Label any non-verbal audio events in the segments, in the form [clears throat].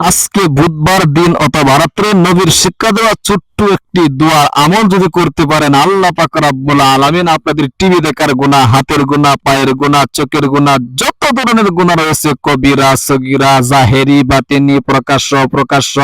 আজকে বুধবার দিন অথবা রাত্রে নবীর শিক্ষা দেওয়া ছোট্ট একটি দোয়া আমল যদি করতে পারেন, আল্লাহ পাক আলামিন আপনাদের টিভি দেখার গুনাহ, হাতের গুনাহ, পায়ের গুনাহ, চোখের গুনাহ, যত ধরনের গুনাহ রয়েছে, কবিরা, সগীরা, জাহেরি, বাতিনি, প্রকাশ্য প্রকাশ্য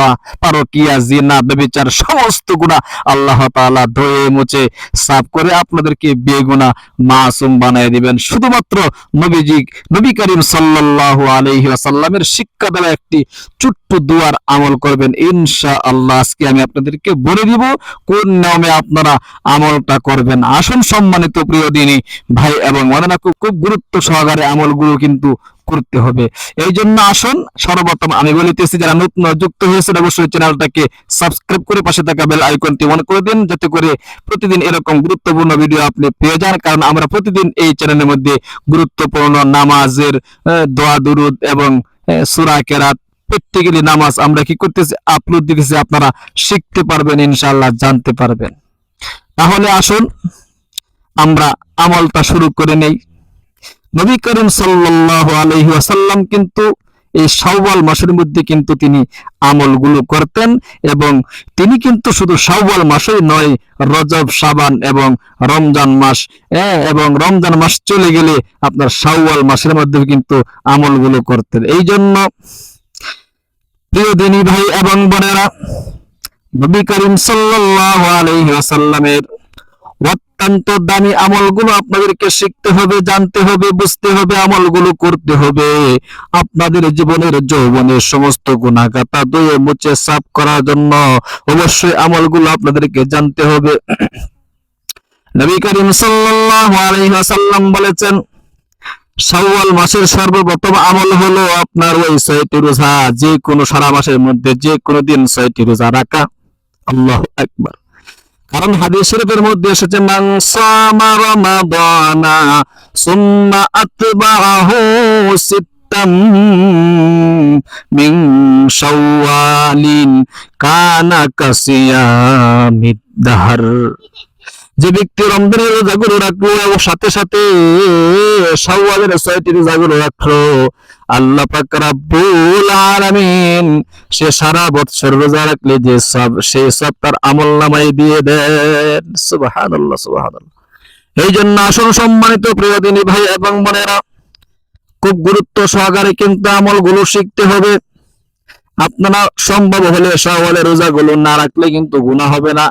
পারকিয়া, জিনা বেবিচার সমস্ত গুনাহ আল্লাহ তাআলা ধুয়ে মুছে সাফ করে আপনাদেরকে বেগুনা মাসুম বানিয়ে দিবেন। শুধুমাত্র নবীজি, নবী করিম সাল্লাল্লাহু আলাইহি ওয়াসাল্লামের শিক্ষা দেওয়া একটি ছোট্ট দুয়ার আমল করবেন। ইনশা আল্লাহ আজকে আমি আপনাদেরকে বলে দিব কোন নিয়মে আপনারা আমলটা করবেন। আসুন সম্মানিত প্রিয় দিনী ভাই এবং মনে খুব খুব গুরুত্ব সহকারে আমলগুলো কিন্তু করতে হবে। এই জন্য আসুন, সর্বপ্রথম আমি বলিতেছি যারা নতুন যুক্ত হয়েছেন অবশ্যই চ্যানেলটাকে সাবস্ক্রাইব করে পাশে থাকা বেল আইকনটি মনে করে দিন, যাতে করে প্রতিদিন এরকম গুরুত্বপূর্ণ ভিডিও আপনি পেয়ে যান। কারণ আমরা প্রতিদিন এই চ্যানেলের মধ্যে গুরুত্বপূর্ণ নামাজের দোয়া, দুরুদ এবং সুরা কেরাত প্র্যাকটিক্যালি নামাজ আমরা কি করতেছি? আপলোড দিতেছি আপনারা শিখতে পারবেন ইনশাআল্লাহ জানতে পারবেন। তাহলে আসুন আমরা আমলটা শুরু করে নেই। নবী করিম সাল্লাল্লাহু আলাইহি ওয়াসাল্লাম কিন্তু এই শাওয়াল মাসের মধ্যে কিন্তু তিনি আমলগুলো করতেন এবং তিনি কিন্তু শুধু শাওয়াল মাসেই নয় রজব সাবান এবং রমজান মাস হ্যাঁ, এবং রমজান মাস চলে গেলে আপনার শাওয়াল মাসের মধ্যে কিন্তু আমলগুলো করতেন। এই জন্য প্রিয় দিনী ভাই এবং বোনেরা, নবী করিম সাল্লাল্লাহু আলাইহি ওয়াসাল্লামের অত্যন্ত দামি আমলগুলো আপনাদেরকে শিখতে হবে, জানতে হবে, বুঝতে হবে, আমলগুলো করতে হবে। আপনাদের জীবনের যৌবনের সমস্ত গুণাগাতা ধুয়ে মুছে সাফ করার জন্য অবশ্যই আমলগুলো আপনাদেরকে জানতে হবে। [clears throat] নবী করিম সাল্লাল্লাহু আলাইহি ওয়াসাল্লাম বলেছেন শাওয়াল মাসের সর্বপ্রথম আমল হলো আপনার ওই ছয়টি রোজা। যে কোনো সারা মাসের মধ্যে যে কোনো দিন ছয়টি রোজা রাখা। আল্লাহু আকবার। কারণ হাদিস শরীফের মধ্যে এসেছে, মান সামা রমাদানা সুম্মা আতবাহু সিত্তাম মিন শাওয়ালিন কানা যে ব্যক্তি রমজানের রোজাগুলো রাখল এবং সাথে সাথে শাওয়ালের ছয়টি রোজাগুলো রাখল, আল্লাহ পাক রাব্বুল আলামিন সে সারা বছর রোজা রাখলে যে সব সেই সব তার আমল নামাই দিয়ে দেন। সুবহানাল্লাহ সুবহানাল্লাহ। এই জন্য আসল সম্মানিত প্রিয় দিনী ভাই এবং বোনেরা, খুব গুরুত্ব সহকারে কিন্তু আমলগুলো শিখতে হবে। আপনারা সম্ভব হলে শাওয়ালের রোজাগুলো না রাখলে কিন্তু গুনাহ হবে না।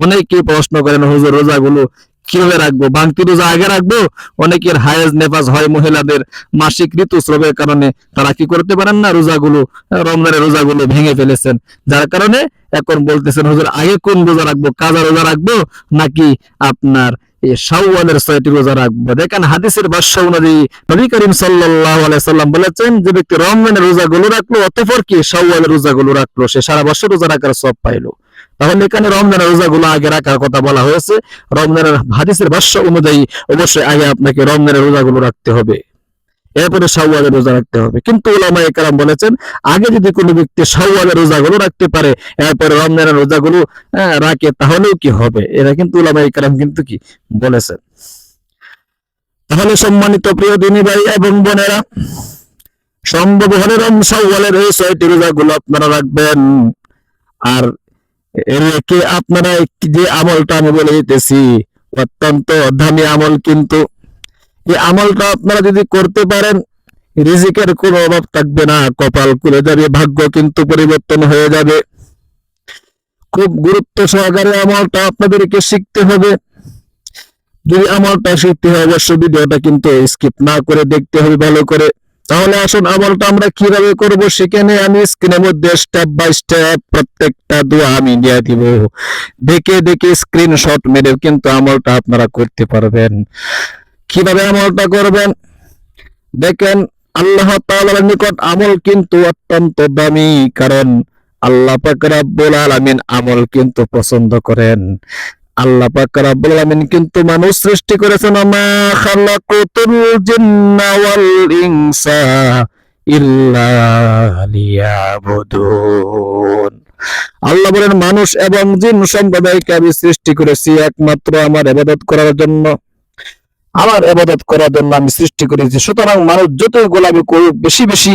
অনেকে প্রশ্ন করেন, হুজুর, রোজাগুলো কীভাবে রাখব? বাংতি রোজা আগে রাখব? অনেকের হায়েজ নেফাজ হয় মহিলাদের মাসিক ঋতুস্রাবের কারণে। তারা কি করতে পারেন না রোজাগুলো, রমজানের রোজাগুলো ভেঙে ফেলেছেন? যার কারণে এখন বলতেছেন, হুজুর, আগে কোন রোজা রাখব? কাজা রোজা রাখব নাকি আপনার রোজা রোজাগুলো রাখল সে সারা বছর রোজা রাখার সব পাইলো। তাহলে এখানে রমজানের রোজাগুলো আগে রাখার কথা বলা হয়েছে। রমজানের হাদিসের ভাষ্য অনুযায়ী অবশ্যই আগে আপনাকে রমজানের রোজাগুলো রাখতে হবে। এরপরে শাওয়ালের রোজা রাখতে হবে। কিন্তু ওলামা একরাম বলেছেন আগে যদি কোনো ব্যক্তি শাওয়ালের রোজাগুলো রাখতে পারে এরপরে রমজানের রোজাগুলো আহ, রাখে তাহলেও কি হবে? এরা কিন্তু ওলামা একরাম কিন্তু কি বলেছেন। তাহলে সম্মানিত প্রিয় দিনী ভাই এবং বোনেরা সম্ভব হলে রম শাওয়ালের এই ছয়টি রোজাগুলো আপনারা রাখবেন। আর রেখে আপনারা যে আমলটা আমি বলে দিতেছি, অত্যন্ত দামি আমল কিন্তু। এই আমলটা আপনারা যদি করতে পারেন, রিজিকের কোনো অভাব থাকবে না, কপাল খুলে যাবে, ভাগ্য কিন্তু পরিবর্তন হয়ে যাবে। খুব গুরুত্ব সহকারে আমলটা আপনাদেরকে শিখতে হবে। যদি আমলটা শিখতে হয়, অবশ্যই ভিডিওটা কিন্তু স্কিপ না করে দেখতে হবে ভালো করে। তাহলে আসুন আমলটা আমরা কীভাবে করব সেখানে আমি স্ক্রিনের মধ্যে স্টেপ বাই স্টেপ প্রত্যেকটা দোয়া আমি দিয়ে দিব। দেখে দেখে স্ক্রিনশট মেরে কিন্তু আমলটা আপনারা করতে পারবেন। কীভাবে আমলটা করবেন? দেখেন, আল্লাহ তাআলার নিকট আমল কিন্তু অত্যন্ত দামি, কারণ আল্লাহ পাক রাব্বুল আলামিন আমল কিন্তু পছন্দ করেন। আল্লাহ আলামিন কিন্তু মানুষ সৃষ্টি করেছেন আল্লাহ বলেন, মানুষ এবং জিন সম্প্রদায়কে আমি সৃষ্টি করেছি একমাত্র আমার ইবাদত করার জন্য। আমার এবাদত করার জন্য আমি সৃষ্টি করেছি। সুতরাং মানুষ যতই গোলামি করুক, বেশি বেশি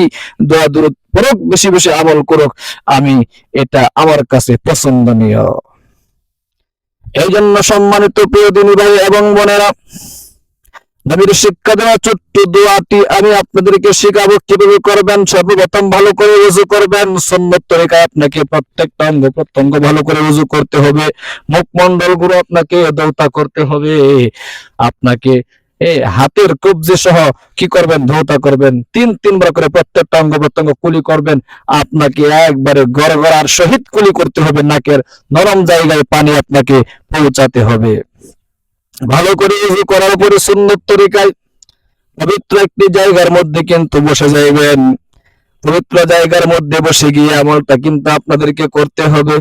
দোয়া দূরত করুক বেশি বেশি আমল করুক, আমি এটা আমার কাছে পছন্দনীয়। এই জন্য সম্মানিত প্রিয় দিনী ভাই এবং বোনেরা, নবীর শিক্ষা দেওয়া ছোট্ট দোয়াটি আমি আপনাদেরকে শিখাবো। কীভাবে করবেন? সর্বপ্রথম ভালো করে উজু করবেন। সন্ন্যত তরিকায় আপনাকে প্রত্যেকটা অঙ্গ প্রত্যঙ্গ ভালো করে উজু করতে হবে। মুখমণ্ডলগুলো আপনাকে দৌতা করতে হবে। আপনাকে এই হাতের কবজি সহ কি করবেন? ধৌতা করবেন। তিন তিনবার করে প্রত্যেকটা অঙ্গ প্রত্যঙ্গ কুলি করবেন। আপনাকে একবারে গড় গড়ার সহিত কুলি করতে হবে। নাকের নরম জায়গায় পানি আপনাকে পৌঁছাতে হবে। ভালো করে উজু করার পরে সুন্দর তরিকায় পবিত্র একটি জায়গার মধ্যে কিন্তু বসে যাইবেন। পবিত্র জায়গার মধ্যে বসে গিয়ে আমলটা কিন্তু আপনাদেরকে করতে হবে।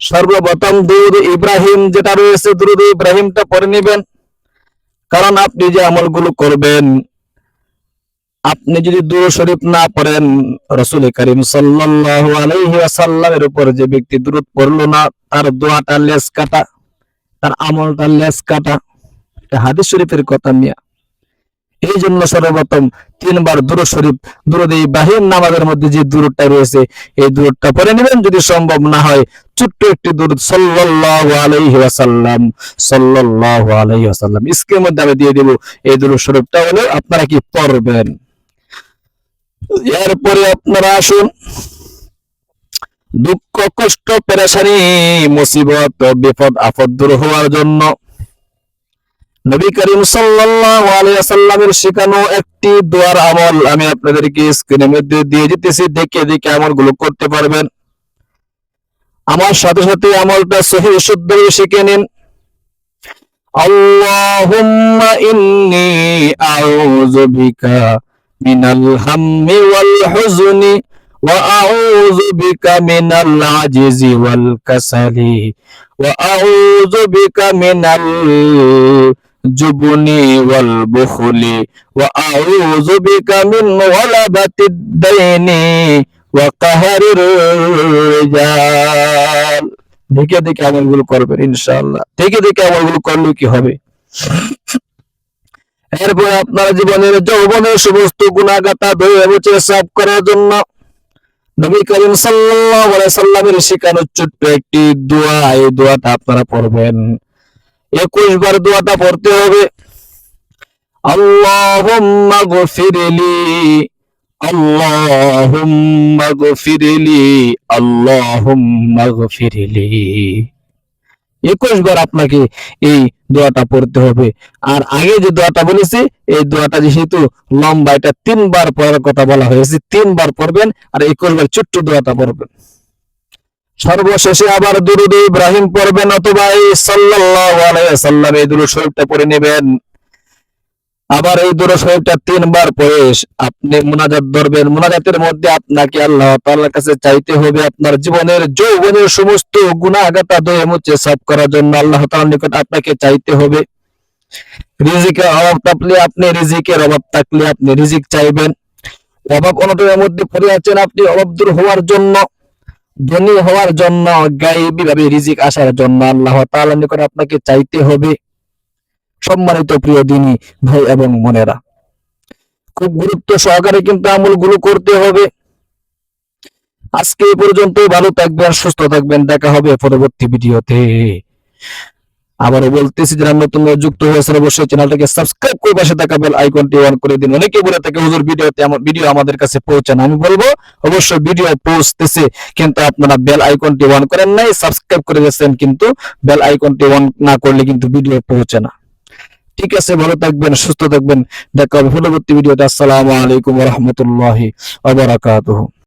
সর্বপ্রথম দুরুদ ইব্রাহিম যেটা রয়েছে দুরুদ ইব্রাহিমটা পড়ে নেবেন। কারণ আপনি যে আমলগুলো করবেন, আপনি যদি দুরূদ শরীফ না পড়েন, রসুল করিম ওয়াসাল্লামের উপর যে ব্যক্তি দুরূদ পড়ল না, তার দোয়াটা লেস কাটা, তার আমলটা লেস কাটা। এটা হাদিস শরীফের কথা মিয়া। এই জন্য সর্বপ্রথম তিনবার দূর শরীফ, দুরূদ ইব্রাহিম নামাজের মধ্যে যে দুরূদটা রয়েছে, এই দুরূদটা পরে নেবেন। যদি সম্ভব না হয় ছোট্ট একটি স্ক্রিনের মধ্যে আমি দিয়ে এই আপনারা কি পড়বেন? এরপরে আপনারা আসুন। দুঃখ, কষ্ট, পেরেশানি, মুসিবত, বিপদ, আপদ দূর হওয়ার জন্য নবী করিম সাল্লাল্লাহু আলাইহি শেখানো একটি দোয়ার আমল আমি আপনাদেরকে স্ক্রিনের মধ্যে দিয়ে দিতেছি। দেখে দেখে আমলগুলো করতে পারবেন। আমার সাথে সাথে আমলটা সহি শুদ্ধ শিখে নিন আল্লাহুম্মা ইন্নী আউযু বিকা মিনাল হাম্মি ওয়াল হুজনি وأعوذ بك من العجز والكسل وأعوذ بك من الجبن والبخل وأعوذ بك من غلبة الدين وقهر الرجال দেখে দেখে আমলগুলো করবেন ইনশাআল্লাহ দেখে দেখে আমলগুলো করলে কি হবে এরপর আপনার জীবনের যৌবনের সমস্ত গুণাগাতা সাফ করার জন্য নবী করিম সাল্লামের ছোট্ট একটি দোয়া এই দোয়াটা আপনারা পড়বেন 21 বার দোয়াটা পড়তে হবে গফিরলি আল্লাহুম্মা গফিরলি আল্লাহুম্মা গফিরলি। একুশ বার আপনাকে এই দোয়াটা পড়তে হবে। আর আগে যে দোয়াটা বলেছি, এই দোয়াটা যেহেতু লম্বা, এটা তিনবার পড়ার কথা বলা হয়েছে, তিনবার পড়বেন আর একুশ বার ছোট্ট দোয়াটা পড়বেন। সর্বশেষে আবার দুরুদ ইব্রাহিম পড়বেন, অথবা এই আলাইহি সাল্লাম এই দুরুদ শরীফটা পড়ে নেবেন। আবার এই দুরুদ শরীফটা তিনবার পড়ে আপনি মোনাজাত ধরবেন। মোনাজাতের মধ্যে আপনাকে আল্লাহ তাআলার কাছে চাইতে হবে আপনার জীবনের যৌবনের সমস্ত গুনাহগাতা দয়ে মুছে সাফ করার জন্য আল্লাহ তাআলার নিকট আপনাকে চাইতে হবে। রিজিকের অভাব থাকলে আপনি রিজিকের অভাব থাকলে আপনি রিজিক চাইবেন। অভাব অনটনের মধ্যে পড়ে আছেন আপনি অভাব দূর হওয়ার জন্য, ধনী হওয়ার জন্য, গায়েবী রিজিক আসার জন্য আল্লাহ তাআলার নিকট আপনাকে চাইতে হবে। সম্মানিত প্রিয় দিনী ভাই এবং মনেরা খুব গুরুত্ব সহকারে কিন্তু আমলগুলো করতে হবে। আজকে এই পর্যন্ত ভালো থাকবেন, সুস্থ থাকবেন, দেখা হবে পরবর্তী ভিডিওতে। আবারও বলতেছি, যারা নতুন যুক্ত হয়েছেন অবশ্যই চ্যানেলটাকে সাবস্ক্রাইব করে পাশে থাকা বেল আইকনটি অন করে দিন। অনেকে বলে থাকে, হুজুর, ভিডিওতে আমার ভিডিও আমাদের কাছে পৌঁছান আমি বলব, অবশ্যই ভিডিও পৌঁছতেছে, কিন্তু আপনারা বেল আইকনটি অন করেন নাই, সাবস্ক্রাইব করে গেছেন, কিন্তু বেল আইকনটি অন না করলে কিন্তু ভিডিও পৌঁছে না। ঠিক আছে, ভালো থাকবেন, সুস্থ থাকবেন। দেখা হবে পরবর্তী ভিডিওতে। আসসালামু আলাইকুম রহমতুল্লাহ ওয়া বারাকাতুহু।